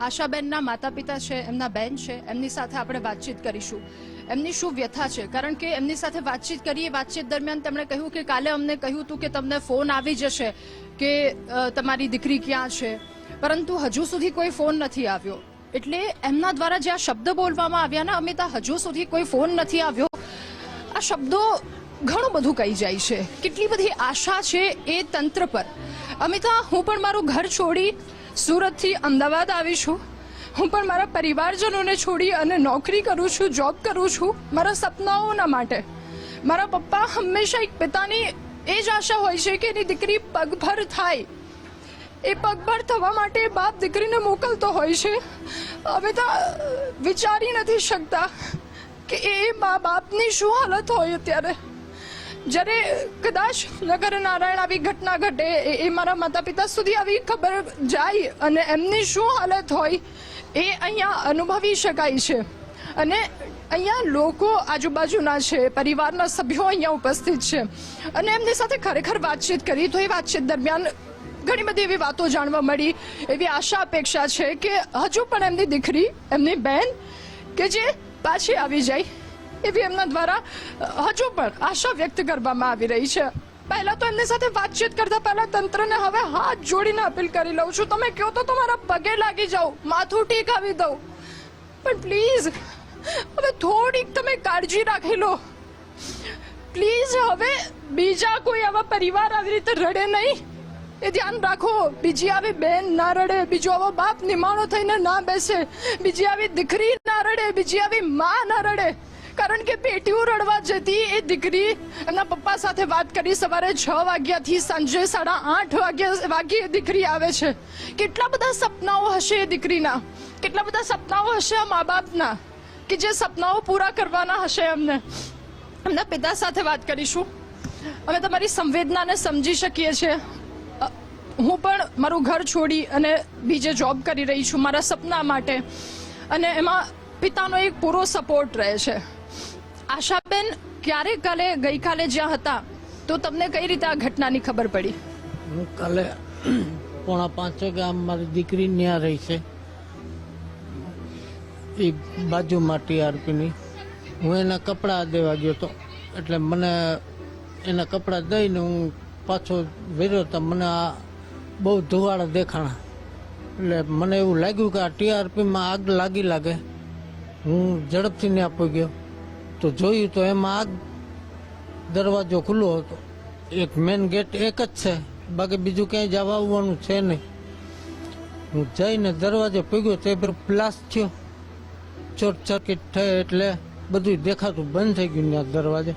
આશાબેનના માતા પિતા છે, એમના બેન છે, એમની સાથે આપણે વાતચીત કરીશું. એમની શું વ્યથા છે? કારણ કે એમની સાથે વાતચીત કરીએ, વાતચીત દરમિયાન તેમણે કહ્યું કે કાલે અમને કહ્યું હતું કે તમને ફોન આવી જશે કે તમારી દીકરી ક્યાં છે? પરંતુ હજુ સુધી કોઈ ફોન નથી આવ્યો. એટલે એમના દ્વારા જે આ શબ્દ બોલવામાં આવ્યા ને, અમિતા, હજુ સુધી કોઈ ફોન નથી આવ્યો. આ શબ્દો ઘણું બધું કહી જાય છે. કેટલી બધી આશા છે એ તંત્ર પર. અમિતા, હું પણ મારું ઘર છોડી સુરતથી અમદાવાદ આવી છું. હું પણ મારા પરિવારજનોને છોડી અને નોકરી કરું છું જોબ કરું છું, મારા સપનાઓના માટે. મારા પપ્પા હંમેશા એક પિતાની એ જ આશા હોય છે કે એની દીકરી પગભર થાય. એ પગભર થવા માટે બાપ દીકરીને મોકલતો હોય છે. અમે તો વિચારી નથી શકતા કે એ મા બાપની શું હાલત હોય અત્યારે. જ્યારે કદાચ નગર નારાયણ આવી ઘટના ઘટે, એ- મારા માતા પિતા સુધી આવી ખબર જાય અને એમની શું હાલત હોય એ અહીંયા અનુભવી શકાય છે. અને અહીંયા લોકો આજુબાજુના છે, પરિવારના સભ્યો અહીંયા ઉપસ્થિત છે. અને એમની સાથે ખરેખર વાતચીત કરી, તો એ વાતચીત દરમિયાન ઘણી બધી એવી વાતો જાણવા મળી, એવી આશા અપેક્ષા છે કે હજુ પણ એમની દીકરી, એમની બહેન કે જે પાછી આવી જાય એવી એમના દ્વારા હજુ પણ આશા વ્યક્ત કરવામાં આવી રહી છે પહેલા તો એમની સાથે વાતચીત કરતા પહેલા તંત્રને હવે હાથ જોડીને અપીલ કરી લઉં છું તમે કહો તો તમારા પગે લાગી જાઓ માથું ટેકાવી દઉં પણ પ્લીઝ હવે થોડીક તમે કાળજી રાખી લો પ્લીઝ હવે બીજા કોઈ આવા પરિવાર આવી રીતે રડે નહીં એ ધ્યાન રાખો બીજી આવી બેન ના રડે બીજો આવો બાપ નિમાણો થઈને ના બેસે બીજી આવી દીકરી ના રડે બીજી આવી માં ના રડે કારણ કે પેટીઓ રડવા જતી એ દીકરી એમના પપ્પા સાથે વાત કરી સવારે છ વાગ્યાથી સાંજે સાડા આઠ વાગ્યા વાગ્યે દીકરી આવે છે. કેટલા બધા સપનાઓ હશે એ દીકરીના? કેટલા બધા સપનાઓ હશે આ મા બાપના કે જે સપનાઓ પૂરા કરવાના હશે એમને? એમના પિતા સાથે વાત કરીશું. અમે તમારી સંવેદનાને સમજી શકીએ છીએ. હું પણ મારું ઘર છોડી અને બીજે જોબ કરી રહી છું મારા સપના માટે. અને એમાં પિતાનો એક પૂરો સપોર્ટ રહે છે. આશાબેન, ક્યારે કાલે ગઈકાલે જ્યાં હતા, તો તમને કઈ રીતે આ ઘટનાની ખબર પડી? હું કાલે પોણા પાંચ ગામ મારી દીકરી ત્યાં રહી છે. એ બાજુમાં ટીઆરપીની હું એના કપડાં દેવા ગયો હતો એટલે મને એના કપડાં દઈને હું પાછો વેર્યો તો મને આ બહુ ધોવાળા દેખાણા. એટલે મને એવું લાગ્યું કે આ ટીઆરપીમાં આગ લાગી લાગે. હું ઝડપથી ત્યાં પહોંચ્યો. તો જોયું તો એમાં આગ દરવાજો ખુલ્લો હતો. એક મેન ગેટ એક જ છે. બાકી બીજું ક્યાંય જવા આવવાનું છે નહીં. હું જઈને દરવાજો પગ્યો તે પર બ્લાસ્ટ થયો. ચોટ સર્કિટ થઈ એટલે બધું દેખાતું બંધ થઈ ગયું ત્યાં દરવાજે.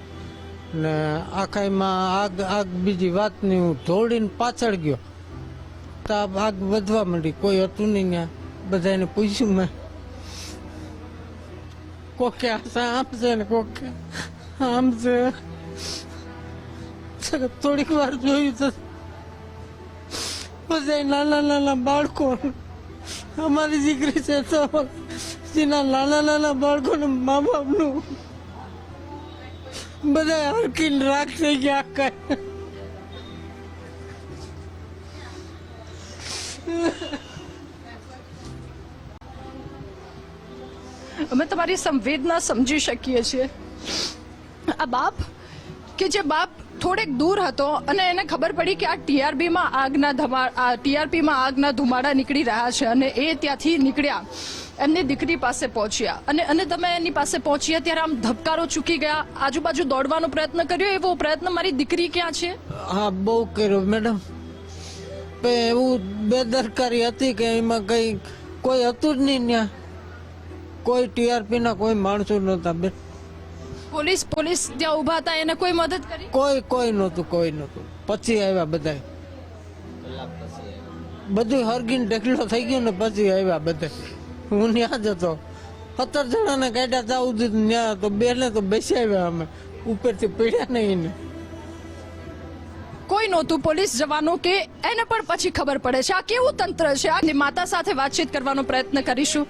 ને આખાઈમાં આગ આગ બીજી વાતની હું દોડીને પાછળ ગયો. તો આ આગ વધવા માંડી. કોઈ હતું નહીં ત્યાં. બધાને પૂછ્યું મેં. કોકે આશા છે ને કોકે આમ છે થોડીક વાર જોયું તો પછી નાના નાના બાળકો. અમારી દીકરી છે તો જેના નાના નાના બાળકોને મા બાપનું બધા હરકીને રાખ થઈ ગયા કઈ. અમે તમારી સંવેદના સમજી શકીએ છીએ. આ બાપ, કે જે બાપ થોડેક દૂર હતો અને એને ખબર પડી કે આ ટીઆરબીમાં આગના ધમા ટીઆરપીમાં આગના ધુમાડા નીકળી રહ્યા છે અને એ ત્યાંથી નીકળ્યા. એમની દીકરી પાસે પહોંચ્યા. અને અને તમે એની પાસે પહોંચ્યા ત્યારે આમ ધબકારો ચૂકી ગયા. આજુબાજુ દોડવાનો પ્રયત્ન કર્યો? એવો પ્રયત્ન મારી દીકરી ક્યાં છે? હા, બહુ કર્યો મેડમ. એવું બેદરકારી હતી કે એમાં કઈ કોઈ હતું જ નહીં ત્યાં. કોઈ ટીઆરપી ના કોઈ માણસો નહોતા બેન પોલીસ પોલીસ ત્યાં ઊભા હતા એને કોઈ મદદ કરી? કોઈ કોઈ નહોતું કોઈ નહોતું. પછી આવ્યા બધા બધું હરગીન ઢેકલો થઈ ગયો ને પછી આવ્યા બધા હું ત્યાં જ હતો. સત્તર જણાને કાઢ્યા ત્યાં સુધી ત્યાં તો બેને તો બેસી આવ્યા અમે. ઉપરથી પીડ્યા નહીં ને કોઈ નહોતું. પોલીસ જવાનું કે એને પણ પછી ખબર પડે છે. આ કેવું તંત્ર છે? આ માતા સાથે વાતચીત કરવાનો પ્રયત્ન કરીશું.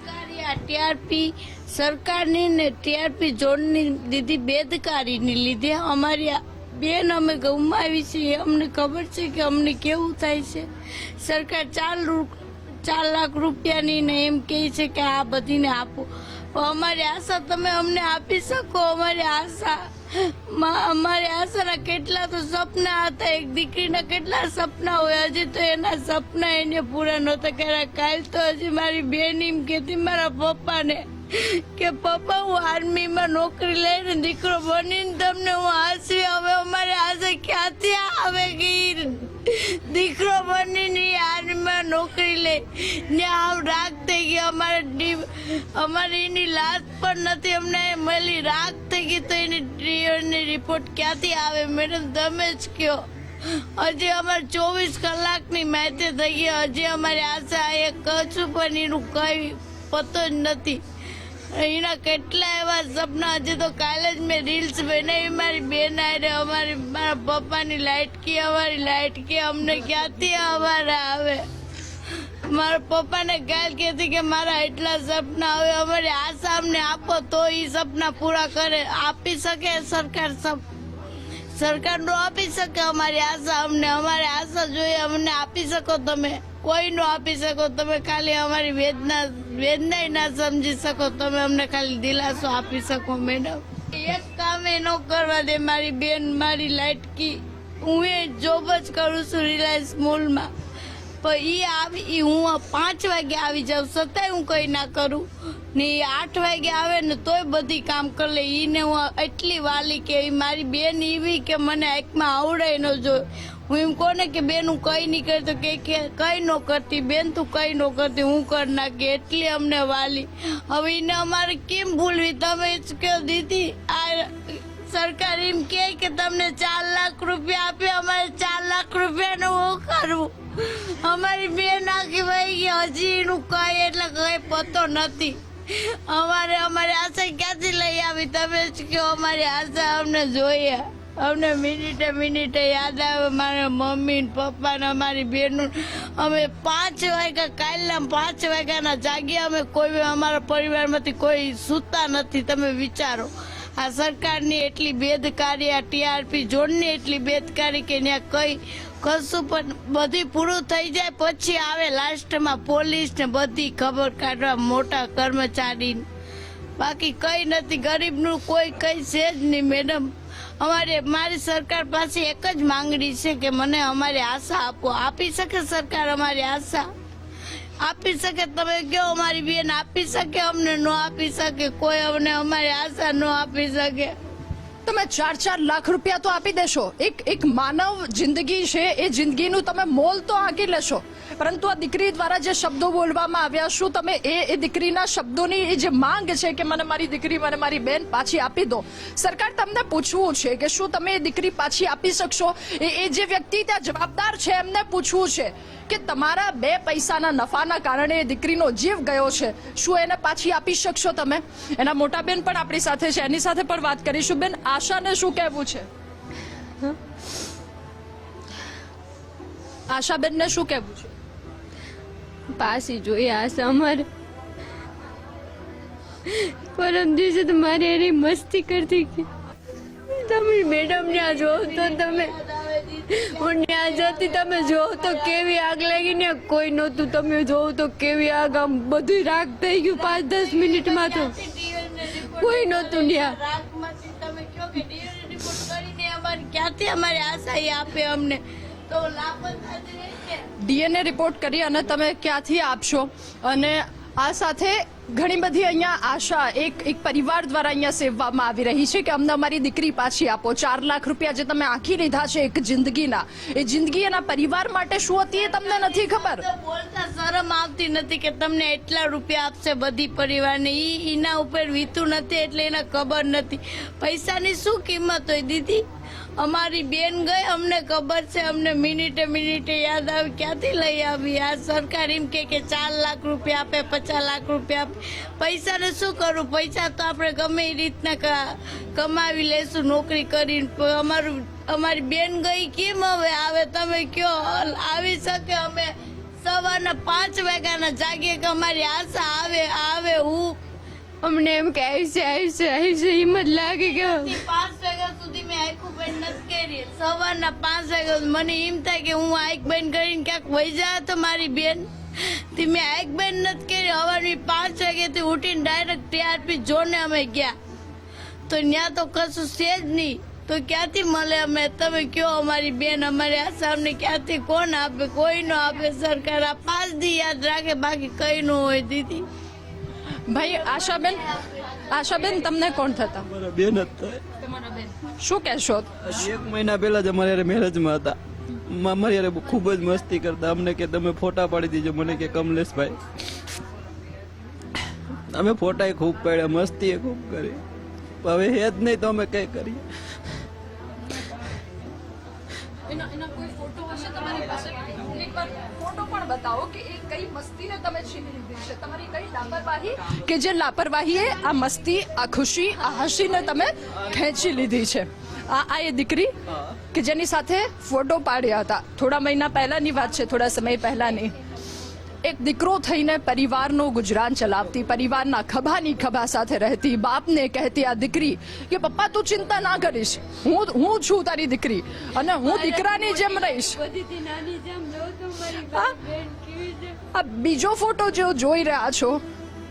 ટીઆરપી સરકારની ને ટીઆરપી ઝોનની દીધી બેદકારીની લીધે અમારી બેન અમે ગુમાવી છીએ. અમને ખબર છે કે અમને કેવું થાય છે? સરકાર ચાર ચાર લાખ રૂપિયાની ને એમ કહે છે કે આ બધીને આપો. અમારી આશા તમે અમને આપી શકો. અમારી આશા અમારી આશાના કેટલા તો સપના હતા. એક દીકરીના કેટલા સપના હોય. હજી તો એના સપના એને પૂરા નહોતા કર્યા. કાલ તો હજી મારી બેન એમ મારા પપ્પાને કે, પપ્પા, હું આર્મીમાં નોકરી લઈને દીકરો બનીને તમને હું હાસી હવે અમારી આશા ક્યાંથી આવે કે ઈ દીકરો બનીને આર્મીમાં નોકરી લે. ને આમ રાગ થઈ ગઈ અમારે અમારી એની લાશ પણ નથી. અમને મળી રાગ થઈ ગઈ તો એની ડીએનએ રિપોર્ટ ક્યાંથી આવે? મેડમ, તમે જ કહો. હજી અમારે ચોવીસ કલાકની માહિતી થઈ ગઈ. હજી અમારી આશા એ કશું પણ એનું કઈ પતો જ નથી. એના કેટલા એવા સપના હજી તો કાલે જ મેં રીલ્સ બનાવી. મારી બેન આરે અમારી, મારા પપ્પાની લાઇટ કી, અમારી લાઇટ કી, અમને ક્યાંથી અમારે આવે? મારા પપ્પાને કાલ કહેતી કે મારા એટલા સપના હવે અમારી આશા અમને આપો તો એ સપના પૂરા કરે. આપી શકે સરકાર સપ સરકાર નો આપી શકે, અમારી આશા, અમને અમારી આશા જોઈએ, અમને આપી શકો તમે. કોઈ નો આપી શકો તમે, ખાલી અમારી વેદના વેદના ના સમજી શકો તમે, અમને ખાલી દિલાસો આપી શકો, મેડમ. એક કામે ન કરવા દે, મારી બેન, મારી લાટકી. હું એ જોબ જ કરું છું રિલાયન્સ મોલમાં પણ એ આવી હું પાંચ વાગે આવી જાઉં છતાંય હું કંઈ ના કરું. ને એ આઠ વાગે આવે ને તોય બધી કામ કરી લે. એને હું એટલી વાલી કે મારી બેન એવી કે મને એકમાં આવડે ન જો હું એમ કોને કે બેન, હું કઈ નહીં કરતો. કે કે, કઈ ન કરતી. બેન, તું કઈ ન કરતી. હું કરી નાખી. એટલી અમને વાલી. હવે એને અમારે કેમ ભૂલવી? તમે જ કહો, દીદી, આ સરકાર એમ કે તમને ચાર લાખ રૂપિયા આપે, અમારે ચાર લાખ રૂપિયાનું હું કરવું? અમારી બેન આખી વહી ગઈ. હજી એનું કઈ એટલે કઈ પતો નથી. અમારે, અમારી આશા ક્યાંથી લઈ આવી? તમે જ કહો, અમારી આશા અમને જોઈએ. અમને મિનિટે મિનિટે યાદ આવે. મારા મમ્મી ને પપ્પા ને અમારી બહેનો અમે પાંચ વાગ્યા, કાલના પાંચ વાગ્યાના જાગ્યા. અમે કોઈ અમારા પરિવારમાંથી કોઈ સૂતા નથી. તમે વિચારો. આ સરકારની એટલી બેદકારી, આ ટીઆરપી જોડની એટલી બેદકારી કે ત્યાં કઈ કશું પણ બધી પૂરું થઈ જાય, પછી આવે લાસ્ટમાં પોલીસ ને બધી ખબર કાઢવા મોટા કર્મચારી બાકી કઈ નથી, ગરીબનું કોઈ કઈ છે જ નહીં, મેડમ. અમારે, મારી સરકાર પાસે એક જ માંગણી છે કે મને અમારી આશા આપો. આપી શકે સરકાર અમારી આશા? આપી શકે તમે કહો અમારી બેન આપી શકે અમને? ન આપી શકે. કોઈ અમને અમારી આશા ન આપી શકે. તમે ચાર ચાર લાખ રૂપિયા તો આપી દેશો. એક એક માનવ જિંદગી છે, એ જિંદગીનું તમે મોલ તો આંકી લેશો. પરંતુ આ દીકરી દ્વારા જે શબ્દો બોલવામાં આવ્યા, શું તમે એ એ દીકરીના શબ્દોની એ જે માંગ છે કે મને મારી દીકરી, મને મારી બેન પાછી આપી દો? સરકાર તમને પૂછવું છે કે શું તમે એ દીકરી પાછી આપી શકશો? એ એ જે વ્યક્તિ ત્યાં જવાબદાર છે, એમને પૂછવું છે. કે તમારા બે પૈસાના નફાના કારણે એ દીકરીનો જીવ ગયો છે. શું એને પાછી આપી શકશો તમે? એના મોટા બેન પણ આપણી સાથે છે. એની સાથે પણ વાત કરીશું. બેન આશાને શું કહેવું છે? આશાબેનને શું કહેવું છે? પાસી જોઈએ આશા અમારે. પરમ દિવસે તમારે મારે એની મસ્તી કરતી કે તમે મેડમ ત્યાં જો તો તમે. ત્યાં જતી તમે જોવો તો કેવી આગ લાગી ને કોઈ નહોતું. તમે જોવો તો કેવી આગ આમ બધું રાગ થઈ ગયું પાંચ દસ મિનિટમાં તો. કોઈ નહોતું ત્યાં ક્યાંથી અમારી આશા આપે અમને. તો ડીએનએ રિપોર્ટ કરી અને તમે ક્યાંથી આપશો? અને આ સાથે ઘણી બધી અહીંયા આશા, એક એક પરિવાર દ્વારા અહીંયા સેવવામાં આવી રહી છે કે અમને અમારી દીકરી પાછી આપો. ચાર લાખ રૂપિયા જે તમે આખી લીધા છે એક જિંદગીના, એ જિંદગી એના પરિવાર માટે શું હતી એ તમને નથી ખબર? બોલતા શરમ આવતી નથી કે તમને એટલા રૂપિયા આપશે બધી પરિવારને. ઈ એના ઉપર વીતું નથી એટલે એને ખબર નથી. પૈસાની શું કિંમત હોય દીદી? અમારી બેન ગઈ, અમને ખબર છે, અમને મિનિટે મિનિટે યાદ આવી, ક્યાંથી લઈ આવી? આ સરકાર એમ કે કે ચાર લાખ રૂપિયા આપે, પચાસ લાખ રૂપિયા આપે. પૈસાને શું કરું? પૈસા તો આપણે ગમે એ રીતના કમાવી લેશું, નોકરી કરીને. અમારું, અમારી બેન ગઈ કેમ હવે? આવે તમે કયો આવી શકે અમે સવારના પાંચ વાગ્યાના જાગીએ કે અમારી આશા આવે આવે, હું અમને એમ કે આવશે આવશે આવશે જ લાગે કે પાંચ સવારના પાંચ વાગ્યા મને એમ થાય કે હું આઈક બેન કરીને ક્યાંક વહી જાય તો મારી બેન. તે મેં એક બેન નથી કરી સવારની પાંચ વાગ્યાથી ઉઠીને ડાયરેક્ટ ટીઆરપી જોને અમે ગયા. તો ત્યાં તો કશું છે જ નહીં. તો ક્યાંથી મળે અમે? તમે કયો અમારી બેન અમારી આ સામને ક્યાંથી કોણ આપે? કોઈ નો આપે સરકાર આ પાંચ દી યાદ રાખે બાકી કઈ ન હોય દીદી. ભાઈ આશાબેન આશાબેન તમને કોણ થતા? મારા બેન જ થાય. શું કહેશો? એક મહિના પહેલા જ અમારે મેરેજમાં હતા. મ- યારે ખૂબ જ મસ્તી કરતા. અમને કે તમે ફોટા પાડી દીજો. મને કે કમલેશભાઈ. અમે ફોટા ખૂબ પાડ્યા મસ્તી ખૂબ કરી. હવે હે જ નહીં તો અમે કઈ કરીએ? એના એના કોઈ ફોટો હશે તમારી પાસે? એકવાર ફોટો પણ બતાવો કે એ કઈ મસ્તીને તમે છીની લીધી છે. તમારી કઈ લાપરવાહી? કે જે લાપરવાહીએ આ મસ્તી આ ખુશી આ હસીને તમે ખેંચી લીધી છે. આ આ એ દીકરી કે જેની સાથે ફોટો પાડ્યા હતા. થોડા મહિના પહેલાની વાત છે થોડા સમય પહેલાની. એક દીકરો થઈને પરિવારનું ગુજરાન ચલાવતી પરિવારના ખભાની ખભા સાથે રહેતી બાપને કહેતી આ દીકરી કે પપ્પા તું ચિંતા ના કરીશ. હું હું છું તારી દીકરી અને હું દીકરાની જેમ રહીશ. આ બીજો ફોટો જે જોઈ રહ્યા છો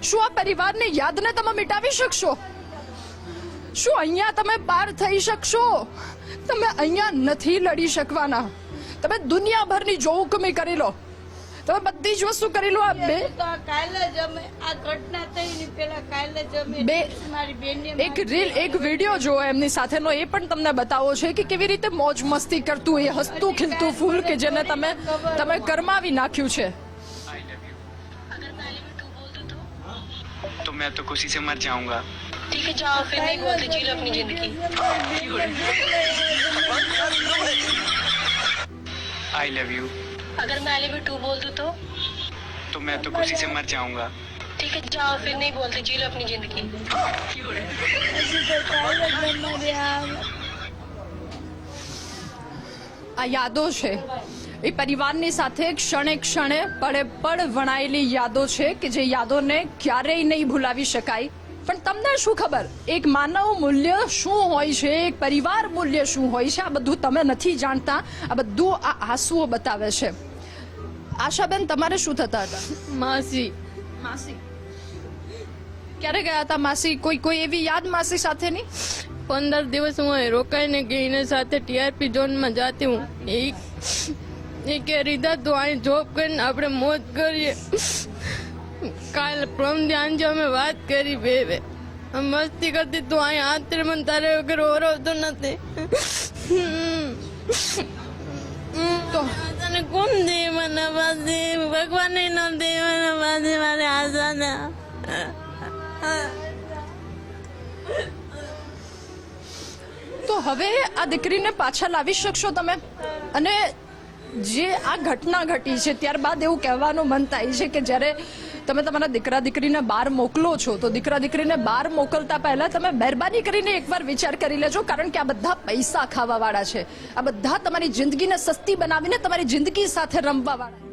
શું આ પરિવારની યાદને તમે મિટાવી શકશો? શું અહીંયા તમે પાર થઈ શકશો? તમે અહીંયા નથી લડી શકવાના. તમે દુનિયાભરની જોખમી કરી લો. તમે બધી જ વસ્તુ કરી લો આ બે તો આ કાલે જ અમે આ ઘટના થઈ ને પેલા કાલે જ અમે બે- મારી બેનને એક રીલ એક વિડીયો જો એમની સાથેનો એ પણ તમને બતાવો છે કે કેવી રીતે મોજ મસ્તી કરતું એ હસતું ખીલતું ફૂલ કે જેને તમે તમે કરમાવી નાખ્યું છે तो मैं तो खुशी से मर जाऊंगा ठीक है जाओ फिर नहीं बोलते जी लो अपनी जिंदगी आई लव यू अगर मैं आई टू बोल दूं तो तो मैं तो खुशी से मर जाऊंगा ठीक है जाओ फिर नहीं बोलते जी लो अपनी जिंदगी આ યાદો છે એ પરિવારની સાથે ક્ષણે ક્ષણે પળે પળ વણાયેલી યાદો છે કે જે યાદોને ક્યારેય નહીં ભૂલાવી શકાય પણ તમને શું ખબર એક માનવ મૂલ્ય શું હોય છે એક પરિવાર મૂલ્ય શું હોય છે આ બધું તમે નથી જાણતા આ બધું આ આંસુઓ બતાવે છે આશાબેન તમારે શું થતા હતા? માસી. માસી. ક્યારે ગયા હતા માસી? કોઈ કોઈ એવી યાદ માસી સાથેની? પંદર દિવસ હું અહીં રોકાઈને ગઈને સાથે ટીઆરપી ઝોનમાં જાતી હું. એ એ કે રીધા તું અહીં જોબ કરીને આપણે મોજ કરીએ. કાલ પ્રમ ધ્યાન જો અમે વાત કરી બે બે મસ્તી કરતી તું અહીં આત્રે મને તારે વગર ઓરવતો નથી. તો તને કોણ દે, મને પાસે ભગવાને ન દે, મને પાસે મારે આશા ના તો હવે આ દીકરીને પાછા લાવી શકશો તમે? અને જે આ ઘટના ઘટી છે, ત્યારબાદ એવું કહેવાનું મન થાય છે કે જ્યારે તમે તમારા દીકરા દીકરીને બહાર મોકલો છો, તો દીકરા દીકરીને બહાર મોકલતા પહેલા તમે મહેરબાની કરીને એકવાર વિચાર કરી લેજો, કારણ કે આ બધા પૈસા ખાવાવાળા છે. આ બધા તમારી જિંદગીને સસ્તી બનાવીને તમારી જિંદગી સાથે રમવા વાળા